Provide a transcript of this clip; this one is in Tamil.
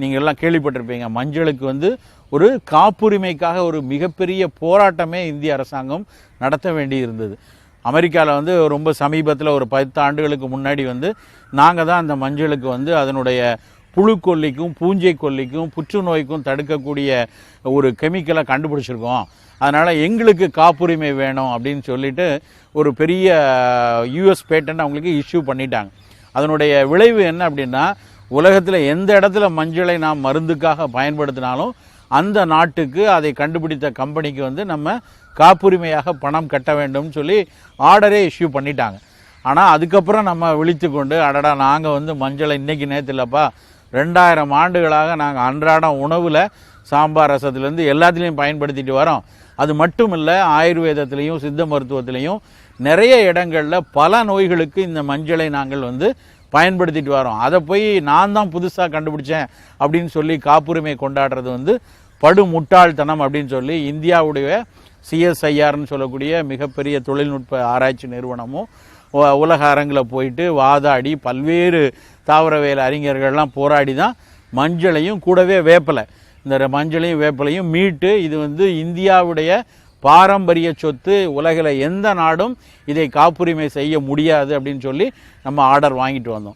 நீங்கள் எல்லாம் கேள்விப்பட்டிருப்பீங்க. மஞ்சளுக்கு வந்து ஒரு காப்புரிமைக்காக ஒரு மிகப்பெரிய போராட்டமே இந்திய அரசாங்கம் நடத்த வேண்டி இருந்தது. அமெரிக்காவில் வந்து ரொம்ப சமீபத்தில் ஒரு பத்து ஆண்டுகளுக்கு முன்னாடி வந்து நாங்கள் தான் அந்த மஞ்சளுக்கு வந்து அதனுடைய புழுக்கொல்லிக்கும் பூஞ்சை கொல்லிக்கும் புற்றுநோய்க்கும் தடுக்கக்கூடிய ஒரு கெமிக்கலை கண்டுபிடிச்சிருக்கோம். அதனால் எங்களுக்கு காப்புரிமை வேணும் அப்படின்னு சொல்லிட்டு ஒரு பெரிய யூஎஸ் பேட்டன்ட் அவங்களுக்கு இஷ்யூ பண்ணிட்டாங்க. அதனுடைய விளைவு என்ன அப்படின்னா உலகத்தில் எந்த இடத்துல மஞ்சளை நாம் மருந்துக்காக பயன்படுத்தினாலும் அந்த நாட்டுக்கு அதை கண்டுபிடித்த கம்பெனிக்கு வந்து நம்ம காப்புரிமையாக பணம் கட்ட வேண்டும்னு சொல்லி ஆர்டரே இஷ்யூ பண்ணிட்டாங்க. ஆனால் அதுக்கப்புறம் நம்ம விழித்து கொண்டு அடடா நாங்கள் வந்து மஞ்சளை இன்னைக்கு நேற்று இல்லைப்பா ரெண்டாயிரம் ஆண்டுகளாக நாங்கள் அன்றாடம் உணவில் சாம்பார் ரசத்துலேருந்து எல்லாத்துலேயும் பயன்படுத்திட்டு வரோம். அது மட்டும் இல்லை ஆயுர்வேதத்துலேயும் சித்த மருத்துவத்துலேயும் நிறைய இடங்களில் பல நோய்களுக்கு இந்த மஞ்சளை நாங்கள் வந்து பயன்படுத்திட்டு வரோம். அதை போய் நான் தான் புதுசாக கண்டுபிடிச்சேன் அப்படின்னு சொல்லி காப்புரிமை கொண்டாடுறது வந்து படு முட்டாள்தனம் அப்படின்னு சொல்லி இந்தியாவுடைய சிஎஸ்ஐஆர்னு சொல்லக்கூடிய மிகப்பெரிய தொழில்நுட்ப ஆராய்ச்சி நிறுவனமும் உலக அரங்கில் போயிட்டு வாதாடி பல்வேறு தாவரவியல் அறிஞர்கள்லாம் போராடி தான் மஞ்சளையும் கூடவே வேப்பலை. இந்த ர- மஞ்சளையும் வேப்பலையும் மீட்டு இது வந்து இந்தியாவுடைய பாரம்பரிய சொத்து உலகில் எந்த நாடும் இதை காப்புரிமை செய்ய முடியாது அப்படின்னு சொல்லி நம்ம ஆர்டர் வாங்கிட்டு வந்தோம்.